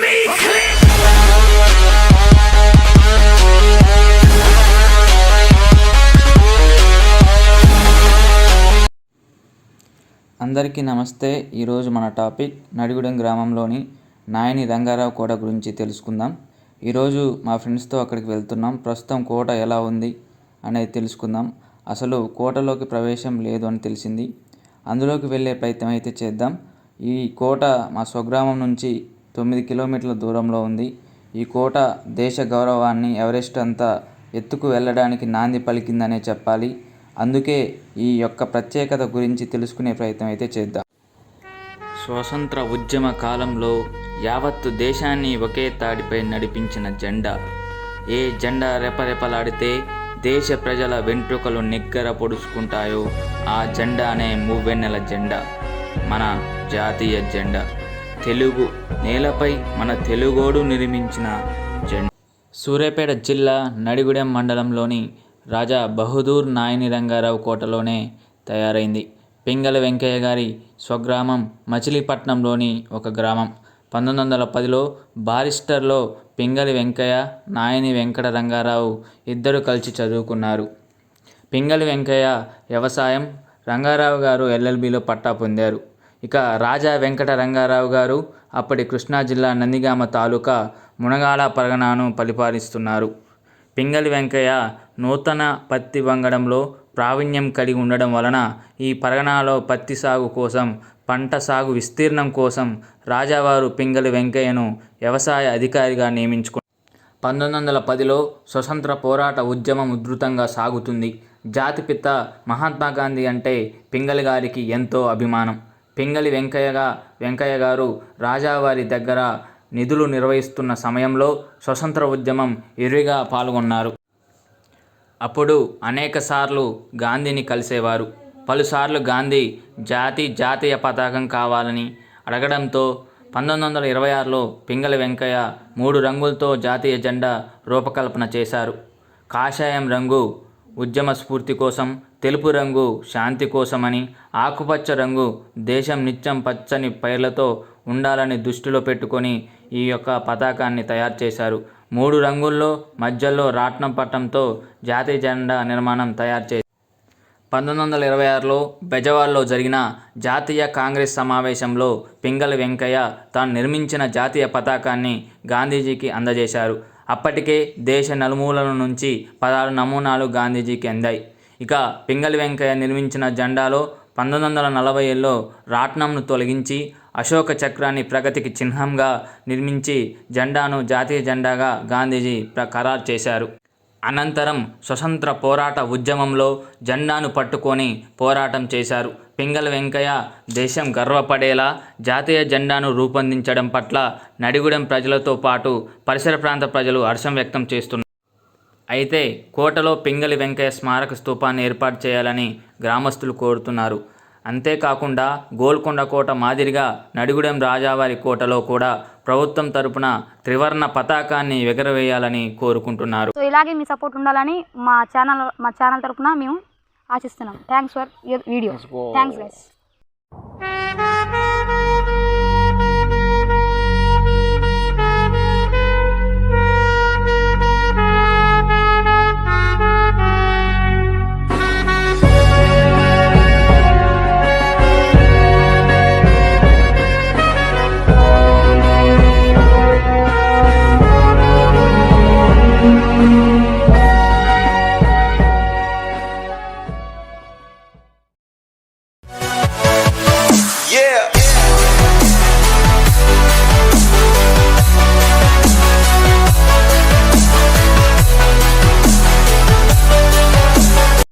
me click. అందరికీ నమస్తే. ఈరోజు మన టాపిక్ నడిగూడెం గ్రామంలోని నాయని రంగారావు కోట గురించి తెలుసుకుందాం. ఈరోజు మా ఫ్రెండ్స్తో అక్కడికి వెళ్తున్నాం. ప్రస్తుతం కోట ఎలా ఉంది అనేది తెలుసుకుందాం. అసలు కోటలోకి ప్రవేశం లేదు అని తెలిసింది. అందులోకి వెళ్ళే ప్రయత్నం అయితే చేద్దాం. ఈ కోట మా స్వగ్రామం నుంచి తొమ్మిది కిలోమీటర్ల దూరంలో ఉంది. ఈ కోట దేశ గౌరవాన్ని ఎవరెస్ట్ అంతా ఎత్తుకు వెళ్ళడానికి నాంది పలికిందనే చెప్పాలి. అందుకే ఈ యొక్క ప్రత్యేకత గురించి తెలుసుకునే ప్రయత్నం అయితే చేద్దాం. స్వతంత్ర ఉద్యమ కాలంలో యావత్తు దేశాన్ని ఒకే తాడిపై నడిపించిన జెండా. ఏ జెండా రెపరెపలాడితే దేశ ప్రజల వెంట్రుకలు నిగ్గర పొడుచుకుంటాయో ఆ జెండానే మూవెన్నెల జెండా. మన జాతీయ జెండా. తెలుగు నేలపై మన తెలుగోడు నిర్మించిన జెండా. సూర్యాపేట జిల్లా నడిగుడెం మండలంలోని రాజా బహదూర్ నాయని రంగారావు కోటలోనే తయారైంది. పింగళ వెంకయ్య గారి స్వగ్రామం మచిలీపట్నంలోని ఒక గ్రామం. పంతొమ్మిది వందల పదిలో బారిస్టర్లో పింగళి వెంకయ్య నాయని వెంకట రంగారావు ఇద్దరు కలిసి చదువుకున్నారు. పింగళి వెంకయ్య వ్యవసాయం రంగారావు గారు ఎల్ఎల్బిలో పట్టా పొందారు. ఇక రాజా వెంకట రంగారావు గారు అప్పటి కృష్ణా జిల్లా నందిగామ తాలూకా మునగాల పరగణాను పరిపాలిస్తున్నారు. పింగళి వెంకయ్య నూతన పత్తి వంగడంలో ప్రావీణ్యం కలిగి ఉండడం వలన ఈ పరగణాలో పత్తి సాగు కోసం పంట సాగు విస్తీర్ణం కోసం రాజావారు పింగళి వెంకయ్యను వ్యవసాయ అధికారిగా నియమించుకు పంతొమ్మిది వందల పదిలో స్వతంత్ర పోరాట ఉద్యమం ఉధృతంగా సాగుతుంది. జాతిపిత మహాత్మా గాంధీ అంటే పింగళి గారికి ఎంతో అభిమానం. పింగళి వెంకయ్యగా వెంకయ్య గారు రాజావారి దగ్గర నిధులు నిర్వహిస్తున్న సమయంలో స్వతంత్ర ఉద్యమం ఇరుగా పాల్గొన్నారు. అప్పుడు అనేకసార్లు గాంధీని కలిసేవారు. పలుసార్లు గాంధీ జాతి జాతీయ పతాకం కావాలని అడగడంతో పంతొమ్మిది వందల ఇరవై ఆరులో పింగళి వెంకయ్య మూడు రంగులతో జాతీయ జెండా రూపకల్పన చేశారు. కాషాయం రంగు ఉద్యమ స్ఫూర్తి కోసం తెలుపు రంగు శాంతి కోసమని ఆకుపచ్చ రంగు దేశం నిత్యం పచ్చని పైర్లతో ఉండాలని దృష్టిలో పెట్టుకొని ఈ యొక్క పతాకాన్ని తయారు చేశారు. మూడు రంగుల్లో మధ్యలో రాట్నం పట్టంతో జాతీయ జెండా నిర్మాణం తయారు చేశారు. పంతొమ్మిది వందల ఇరవై ఆరులో బెజవాడలో జరిగిన జాతీయ కాంగ్రెస్ సమావేశంలో పింగళి వెంకయ్య తాను నిర్మించిన జాతీయ పతాకాన్ని గాంధీజీకి అందజేశారు. అప్పటికే దేశ నలుమూలల నుంచి పదహారు నమూనాలు గాంధీజీకి అందాయి. ఇక పింగళి వెంకయ్య నిర్మించిన జెండాలో పంతొమ్మిది వందల నలభై ఏళ్ళలో రాట్నంను తొలగించి అశోక చక్రాన్ని ప్రగతికి చిహ్నంగా నిర్మించి జెండాను జాతీయ జెండాగా గాంధీజీ ప్ర ఖరారు చేశారు. అనంతరం స్వతంత్ర పోరాట ఉద్యమంలో జెండాను పట్టుకొని పోరాటం చేశారు. పింగళ వెంకయ్య దేశం గర్వపడేలా జాతీయ జెండాను రూపొందించడం పట్ల నడిగూడెం ప్రజలతో పాటు పరిసర ప్రాంత ప్రజలు హర్షం వ్యక్తం చేస్తున్నారు. అయితే కోటలో పింగళి వెంకయ్య స్మారక స్తూపాన్ని ఏర్పాటు చేయాలని గ్రామస్తులు కోరుతున్నారు. అంతేకాకుండా గోల్కొండ కోట మాదిరిగా నడిగూడెం రాజావారి కోటలో కూడా ప్రభుత్వం తరపున త్రివర్ణ పతాకాన్ని ఎగరవేయాలని కోరుకుంటున్నారు. సో ఇలాగే మీ సపోర్ట్ ఉండాలని మా ఛానల్ మా ఛానల్ తరపున మేము ఆశిస్తున్నాం. Thanks for your video. Thanks guys.